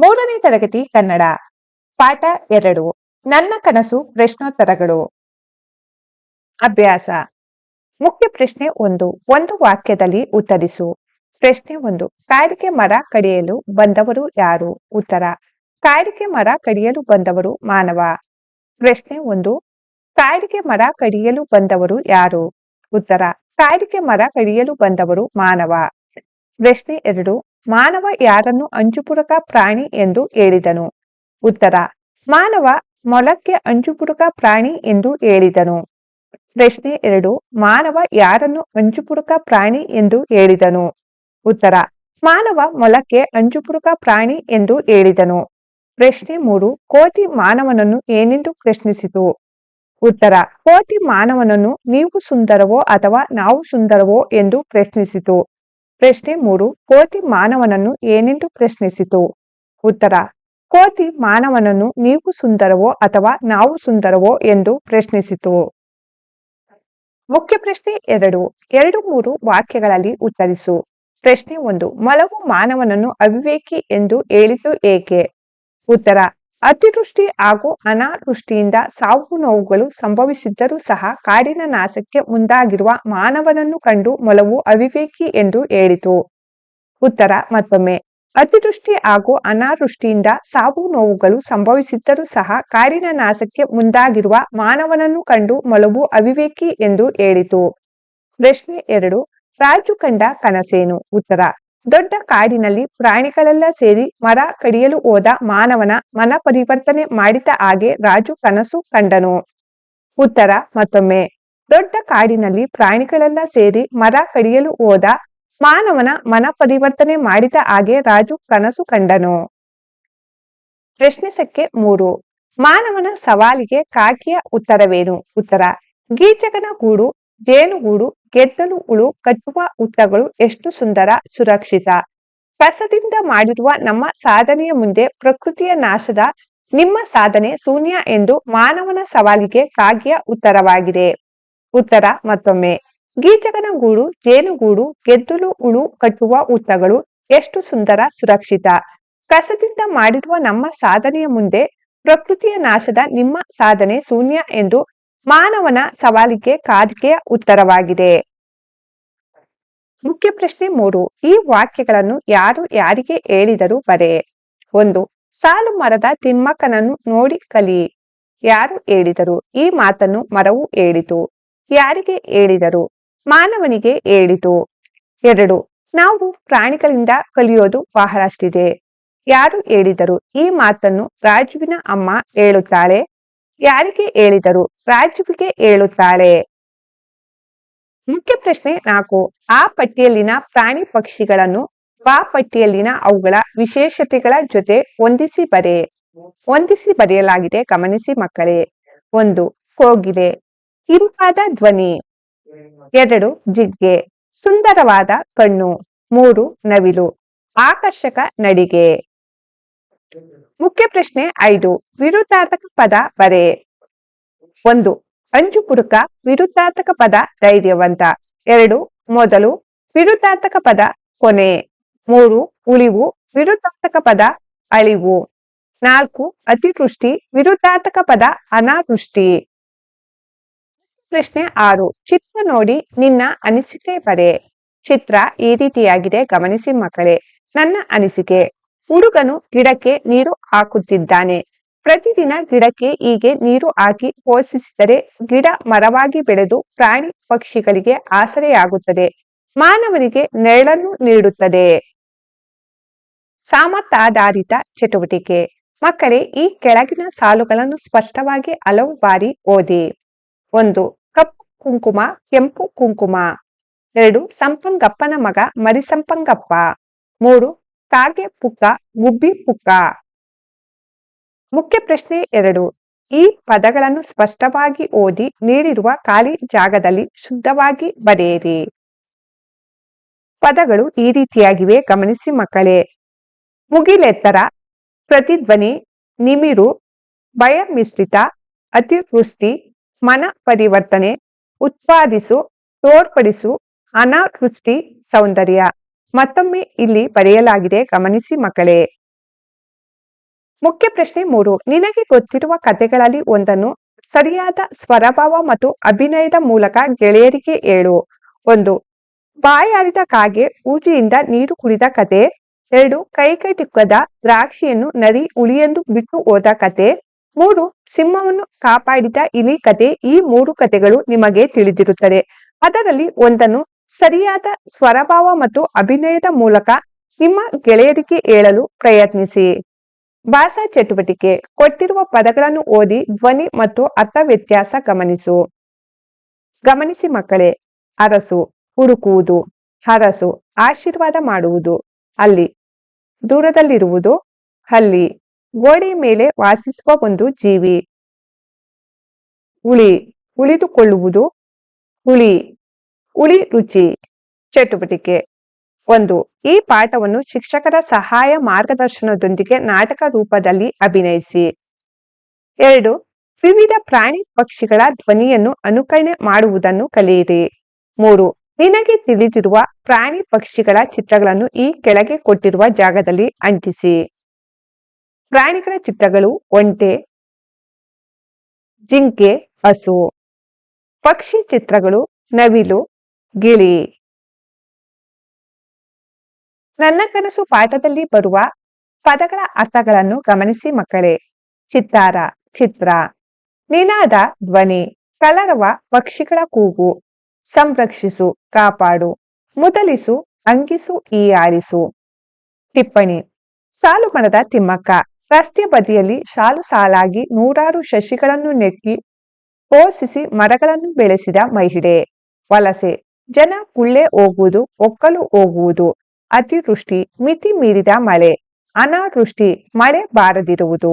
ಮೂರನೇ ತರಗತಿ ಕನ್ನಡ, ಪಾಠ ಎರಡು, ನನ್ನ ಕನಸು ಪ್ರಶ್ನೋತ್ತರಗಳು. ಅಭ್ಯಾಸ. ಮುಖ್ಯ ಪ್ರಶ್ನೆ ಒಂದು ಒಂದು ವಾಕ್ಯದಲ್ಲಿ ಉತ್ತರಿಸು. ಪ್ರಶ್ನೆ ಒಂದು, ಕಾಡಿಗೆ ಮರ ಕಡಿಯಲು ಬಂದವರು ಯಾರು? ಉತ್ತರ, ಕಾಡಿಗೆ ಮರ ಕಡಿಯಲು ಬಂದವರು ಮಾನವ. ಪ್ರಶ್ನೆ ಒಂದು, ಕಾಡಿಗೆ ಮರ ಕಡಿಯಲು ಬಂದವರು ಯಾರು? ಉತ್ತರ, ಕಾಡಿಗೆ ಮರ ಕಡಿಯಲು ಬಂದವರು ಮಾನವ. ಪ್ರಶ್ನೆ ಎರಡು ಮಾನವ ಯಾರನ್ನು ಅಂಚುಪುರಕ ಪ್ರಾಣಿ ಎಂದು ಹೇಳಿದನು. ಉತ್ತರ, ಮಾನವ ಮೊಲಕ್ಕೆ ಅಂಜುಪುರಕ ಪ್ರಾಣಿ ಎಂದು ಹೇಳಿದನು. ಪ್ರಶ್ನೆ ಎರಡು, ಮಾನವ ಯಾರನ್ನು ಅಂಜುಪುರಕ ಪ್ರಾಣಿ ಎಂದು ಹೇಳಿದನು. ಉತ್ತರ, ಮಾನವ ಮೊಲಕ್ಕೆ ಅಂಜುಪುರಕ ಪ್ರಾಣಿ ಎಂದು ಹೇಳಿದನು. ಪ್ರಶ್ನೆ ಮೂರು, ಕೋತಿ ಮಾನವನನ್ನು ಏನೆಂದು ಪ್ರಶ್ನಿಸಿತು? ಉತ್ತರ, ಕೋತಿ ಮಾನವನನ್ನು ನೀವು ಸುಂದರವೋ ಅಥವಾ ನಾವು ಸುಂದರವೋ ಎಂದು ಪ್ರಶ್ನಿಸಿತು. ಪ್ರಶ್ನೆ ಮೂರು, ಕೋತಿ ಮಾನವನನ್ನು ಏನೆಂದು ಪ್ರಶ್ನಿಸಿತು? ಉತ್ತರ, ಕೋತಿ ಮಾನವನನ್ನು ನೀವು ಸುಂದರವೋ ಅಥವಾ ನಾವು ಸುಂದರವೋ ಎಂದು ಪ್ರಶ್ನಿಸಿತು. ಮುಖ್ಯ ಪ್ರಶ್ನೆ ಎರಡು ಎರಡು ಮೂರು ವಾಕ್ಯಗಳಲ್ಲಿ ಉತ್ತರಿಸು. ಪ್ರಶ್ನೆ ಒಂದು, ಮೊಲವು ಮಾನವನನ್ನು ಅವಿವೇಕಿ ಎಂದು ಹೇಳಿತು ಏಕೆ? ಉತ್ತರ ಅತಿವೃಷ್ಟಿ ಹಾಗೂ ಅನಾವೃಷ್ಟಿಯಿಂದ ಸಾವು ನೋವುಗಳು ಸಂಭವಿಸಿದ್ದರೂ ಸಹ ಕಾಡಿನ ನಾಶಕ್ಕೆ ಮುಂದಾಗಿರುವ ಮಾನವನನ್ನು ಕಂಡು ಮೊಲವು ಅವಿವೇಕಿ ಎಂದು ಹೇಳಿತು. ಉತ್ತರ ಮತ್ತೊಮ್ಮೆ. ಅತಿವೃಷ್ಟಿ ಹಾಗೂ ಅನಾವೃಷ್ಟಿಯಿಂದ ಸಾವು ನೋವುಗಳು ಸಂಭವಿಸಿದ್ದರೂ ಸಹ ಕಾಡಿನ ನಾಶಕ್ಕೆ ಮುಂದಾಗಿರುವ ಮಾನವನನ್ನು ಕಂಡು ಮೊಲವು ಅವಿವೇಕಿ ಎಂದು ಹೇಳಿತು. ಪ್ರಶ್ನೆ ಎರಡು. ರಾಜು ಕಂಡ ಕನಸೇನು? ಉತ್ತರ. ದೊಡ್ಡ ಕಾಡಿನಲ್ಲಿ ಪ್ರಾಣಿಗಳೆಲ್ಲ ಸೇರಿ ಮರ ಕಡಿಯಲು ಹೋದ ಮಾನವನ ಮನ ಪರಿವರ್ತನೆ ಮಾಡಿದ ಹಾಗೆ ರಾಜು ಕನಸು ಕಂಡನು. ಉತ್ತರ ಮತ್ತೊಮ್ಮೆ. ದೊಡ್ಡ ಕಾಡಿನಲ್ಲಿ ಪ್ರಾಣಿಗಳೆಲ್ಲ ಸೇರಿ ಮರ ಕಡಿಯಲು ಹೋದ ಮಾನವನ ಮನ ಪರಿವರ್ತನೆ ಮಾಡಿದ ಹಾಗೆ ರಾಜು ಕನಸು ಕಂಡನು. ಪ್ರಶ್ನೆ ಸಂಖ್ಯೆ ಮೂರು. ಮಾನವನ ಸವಾಲಿಗೆ ಕಾಕಿಯ ಉತ್ತರವೇನು? ಉತ್ತರ, ಗೀಚಕನ ಗೂಡು, ಜೇನುಗೂಡು ಗೆದ್ದಲು ಉಳು ಕಟ್ಟುವ ಉತ್ತಗಳು ಎಷ್ಟು ಸುಂದರ, ಸುರಕ್ಷಿತ. ಕಸದಿಂದ ಮಾಡಿರುವ ನಮ್ಮ ಸಾಧನೆಯ ಮುಂದೆ ಪ್ರಕೃತಿಯ ನಾಶದ ನಿಮ್ಮ ಸಾಧನೆ ಶೂನ್ಯ ಎಂದು ಮಾನವನ ಸವಾಲಿಗೆ ಕಾಗಿಯ ಉತ್ತರವಾಗಿದೆ. ಉತ್ತರ ಮತ್ತೊಮ್ಮೆ. ಗೀಚಕನ ಗೂಡು ಜೇನುಗೂಡು, ಗೆದ್ದಲು ಉಳು ಕಟ್ಟುವ ಉತ್ತಗಳು ಎಷ್ಟು ಸುಂದರ, ಸುರಕ್ಷಿತ. ಕಸದಿಂದ ಮಾಡಿರುವ ನಮ್ಮ ಸಾಧನೆಯ ಮುಂದೆ ಪ್ರಕೃತಿಯ ನಾಶದ ನಿಮ್ಮ ಸಾಧನೆ ಶೂನ್ಯ ಎಂದು ಮಾನವನ ಸವಾಲಿಗೆ ಕಾದಿಕೆಯ ಉತ್ತರವಾಗಿದೆ. ಮುಖ್ಯ ಪ್ರಶ್ನೆ ಮೂರು. ಈ ವಾಕ್ಯಗಳನ್ನು ಯಾರು ಯಾರಿಗೆ ಹೇಳಿದರು ಬರೆ. ಒಂದು. ಸಾಲು ಮರದ ತಿಮ್ಮಕ್ಕನನ್ನು ನೋಡಿ ಕಲಿ. ಯಾರು ಹೇಳಿದರು? ಈ ಮಾತನ್ನು ಮರವು ಹೇಳಿತು. ಯಾರಿಗೆ ಹೇಳಿದರು? ಮಾನವನಿಗೆ ಹೇಳಿತು. ಎರಡು. ನಾವು ಪ್ರಾಣಿಗಳಿಂದ ಕಲಿಯೋದು ಬಹಳಷ್ಟಿದೆ. ಯಾರು ಹೇಳಿದರು? ಈ ಮಾತನ್ನು ರಾಜುವಿನ ಅಮ್ಮ ಹೇಳುತ್ತಾಳೆ. ಯಾರಿಗೆ ಹೇಳಿದರು ರಾಜುವಿಗೆ ಹೇಳುತ್ತಾಳೆ. ಮುಖ್ಯ ಪ್ರಶ್ನೆ ನಾಲ್ಕು. ಆ ಪಟ್ಟಿಯಲ್ಲಿನ ಪ್ರಾಣಿ ಪಕ್ಷಿಗಳನ್ನು ಆ ಪಟ್ಟಿಯಲ್ಲಿನ ಅವುಗಳ ವಿಶೇಷತೆಗಳ ಜೊತೆ ಹೊಂದಿಸಿ ಬರೆ. ಹೊಂದಿಸಿ ಬರೆಯಲಾಗಿದೆ, ಗಮನಿಸಿ ಮಕ್ಕಳೇ. ಒಂದು ಕೋಗಿಲೆ ಇಂಪಾದ ಧ್ವನಿ. ಎರಡು ಜಿಗ್ಗೆ ಸುಂದರವಾದ ಕಣ್ಣು. ಮೂರು, ನವಿಲು. ಆಕರ್ಷಕ ನಡಿಗೆ. ಮುಖ್ಯ ಪ್ರಶ್ನೆ ಐದು. ವಿರುದ್ಧಾರ್ಥಕ ಪದ ಬರೆ ಒಂದು. ಅಂಜು ಅಂಜುಪುರುಕ ವಿರುದ್ಧಾರ್ಥಕ ಪದ ಧೈರ್ಯವಂತ. ಎರಡು. ಮೊದಲು ವಿರುದ್ಧಾರ್ಥಕ ಪದ ಕೊನೆ. ಮೂರು. ಉಳಿವು ವಿರುದ್ಧಾರ್ಥಕ ಪದ ಅಳಿವು. ನಾಲ್ಕು. ಅತಿವೃಷ್ಟಿ ವಿರುದ್ಧಾರ್ಥಕ ಪದ ಅನಾವೃಷ್ಟಿ. ಪ್ರಶ್ನೆ ಆರು. ಚಿತ್ರ ನೋಡಿ ನಿನ್ನ ಅನಿಸಿಕೆ ಬರೆ ಚಿತ್ರ ಈ ರೀತಿಯಾಗಿದೆ, ಗಮನಿಸಿ ಮಕ್ಕಳೇ. ನನ್ನ ಅನಿಸಿಕೆ. ಹುಡುಗನು ಗಿಡಕ್ಕೆ ನೀರು ಹಾಕುತ್ತಿದ್ದಾನೆ. ಪ್ರತಿದಿನ ಗಿಡಕ್ಕೆ ಹೀಗೆ ನೀರು ಹಾಕಿ ಪೋಷಿಸಿದರೆ ಗಿಡ ಮರವಾಗಿ ಬೆಳೆದು ಪ್ರಾಣಿ ಪಕ್ಷಿಗಳಿಗೆ ಆಸರೆಯಾಗುತ್ತದೆ. ಮಾನವನಿಗೆ ನೆರಳನ್ನು ನೀಡುತ್ತದೆ. ಸಾಮರ್ಥಾಧಾರಿತ ಚಟುವಟಿಕೆ. ಮಕ್ಕಳೇ, ಈ ಕೆಳಗಿನ ಸಾಲುಗಳನ್ನು ಸ್ಪಷ್ಟವಾಗಿ ಹಲವು ಬಾರಿ ಓದಿ. ಒಂದು, ಕಪ್ಪು ಕುಂಕುಮ, ಕೆಂಪು ಕುಂಕುಮ. ಎರಡು ಸಂಪಂಗಪ್ಪನ ಮಗ ಮರಿಸಂಪಂಗಪ್ಪ ಮೂರು ಕಾಗೆ ಪುಕ್ಕ, ಗುಬ್ಬಿ ಪುಕ್ಕ. ಮುಖ್ಯ ಪ್ರಶ್ನೆ ಎರಡು. ಈ ಪದಗಳನ್ನು ಸ್ಪಷ್ಟವಾಗಿ ಓದಿ ನೀಡಿರುವ ಖಾಲಿ ಜಾಗದಲ್ಲಿ ಶುದ್ಧವಾಗಿ ಬರೆಯಿರಿ. ಪದಗಳು ಈ ರೀತಿಯಾಗಿವೆ, ಗಮನಿಸಿ ಮಕ್ಕಳೇ. ಮುಗಿಲೆತ್ತರ, ಪ್ರತಿಧ್ವನಿ, ನಿಮಿರು, ಭಯ ಮಿಶ್ರಿತ, ಅತಿವೃಷ್ಟಿ, ಮನ ಪರಿವರ್ತನೆ, ಉತ್ಪಾದಿಸು, ತೋರ್ಪಡಿಸು, ಅನಾವೃಷ್ಟಿ, ಸೌಂದರ್ಯ. ಮತ್ತೊಮ್ಮೆ ಇಲ್ಲಿ ಬರೆಯಲಾಗಿದೆ ಗಮನಿಸಿ ಮಕ್ಕಳೇ. ಮುಖ್ಯ ಪ್ರಶ್ನೆ ಮೂರು. ನಿನಗೆ ಗೊತ್ತಿರುವ ಕಥೆಗಳಲ್ಲಿ ಒಂದನ್ನು ಸರಿಯಾದ ಸ್ವರಭಾವ ಮತ್ತು ಅಭಿನಯದ ಮೂಲಕ ಗೆಳೆಯರಿಗೆ ಹೇಳು. ಒಂದು, ಬಾಯಾರಿದ ಕಾಗೆ ಊಜಿಯಿಂದ ನೀರು ಕುಡಿದ ಕತೆ ಎರಡು ಕೈಕಟಿಕ್ಕದ ದ್ರಾಕ್ಷಿಯನ್ನು ನರಿ ಉಳಿಯೆಂದು ಬಿಟ್ಟು ಹೋದ ಕತೆ ಮೂರು, ಸಿಂಹವನ್ನು ಕಾಪಾಡಿದ ಇಲಿ ಕತೆ ಈ ಮೂರು ಕತೆಗಳು ನಿಮಗೆ ತಿಳಿದಿರುತ್ತದೆ. ಅದರಲ್ಲಿ ಒಂದನ್ನು ಸರಿಯಾದ ಸ್ವರಭಾವ ಮತ್ತು ಅಭಿನಯದ ಮೂಲಕ ನಿಮ್ಮ ಗೆಳೆಯರಿಗೆ ಹೇಳಲು ಪ್ರಯತ್ನಿಸಿ. ಭಾಷಾ ಚಟುವಟಿಕೆ ಕೊಟ್ಟಿರುವ ಪದಗಳನ್ನು ಓದಿ ಧ್ವನಿ ಮತ್ತು ಅರ್ಥ ವ್ಯತ್ಯಾಸ ಗಮನಿಸು. ಗಮನಿಸಿ ಮಕ್ಕಳೇ, ಅರಸು ಹುಡುಕುವುದು ಹರಸು ಆಶೀರ್ವಾದ ಮಾಡುವುದು, ಅಲ್ಲಿ ದೂರದಲ್ಲಿರುವುದು ಹಲ್ಲಿ ಗೋಡೆ ಮೇಲೆ ವಾಸಿಸುವ ಒಂದು ಜೀವಿ. ಉಳಿ ಉಳಿದುಕೊಳ್ಳುವುದು, ಹುಳಿ ಉಳಿ ರುಚಿ, ಚಟುವಟಿಕೆ. ಒಂದು, ಈ ಪಾಠವನ್ನು ಶಿಕ್ಷಕರ ಸಹಾಯ ಮಾರ್ಗದರ್ಶನದೊಂದಿಗೆ ನಾಟಕ ರೂಪದಲ್ಲಿ ಅಭಿನಯಿಸಿ. ಎರಡು, ವಿವಿಧ ಪ್ರಾಣಿ ಪಕ್ಷಿಗಳ ಧ್ವನಿಯನ್ನು ಅನುಕರಣೆ ಮಾಡುವುದನ್ನು ಕಲಿಯಿರಿ. ಮೂರು, ನಿನಗೆ ತಿಳಿದಿರುವ ಪ್ರಾಣಿ ಪಕ್ಷಿಗಳ ಚಿತ್ರಗಳನ್ನು ಈ ಕೆಳಗೆ ಕೊಟ್ಟಿರುವ ಜಾಗದಲ್ಲಿ ಅಂಟಿಸಿ. ಪ್ರಾಣಿಗಳ ಚಿತ್ರಗಳು ಒಂಟೆ, ಜಿಂಕೆ, ಹಸು. ಪಕ್ಷಿ ಚಿತ್ರಗಳು ನವಿಲು ಗಿಳಿ. ನನ್ನ ಕನಸು ಪಾಠದಲ್ಲಿ ಬರುವ ಪದಗಳ ಅರ್ಥಗಳನ್ನು ಗಮನಿಸಿ ಮಕ್ಕಳೇ. ಚಿತ್ತಾರ, ಚಿತ್ರ. ನಿನಾದ ಧ್ವನಿ, ಕಲರವ ಪಕ್ಷಿಗಳ ಕೂಗು. ಸಂರಕ್ಷಿಸು, ಕಾಪಾಡು. ಮುದಲಿಸು, ಅಂಗಿಸು ಈ ಆರಿಸು ಟಿಪ್ಪಣಿ. ಸಾಲು ಮರದ ತಿಮ್ಮಕ್ಕ. ರಸ್ತೆ ಬದಿಯಲ್ಲಿ ಸಾಲು ಸಾಲಾಗಿ ನೂರಾರು ಶಶಿಗಳನ್ನು ನೆಟ್ಟಿ, ಪೋಷಿಸಿ ಮರಗಳನ್ನು ಬೆಳೆಸಿದ ಮಹಿಳೆ. ವಲಸೆ. ಜನ ಕುಳ್ಳೆ ಹೋಗುವುದು ಒಕ್ಕಲು ಹೋಗುವುದು. ಅತಿವೃಷ್ಟಿ ಮಿತಿ ಮೀರಿದ ಮಳೆ. ಅನಾವೃಷ್ಟಿ ಮಳೆ ಬಾರದಿರುವುದು.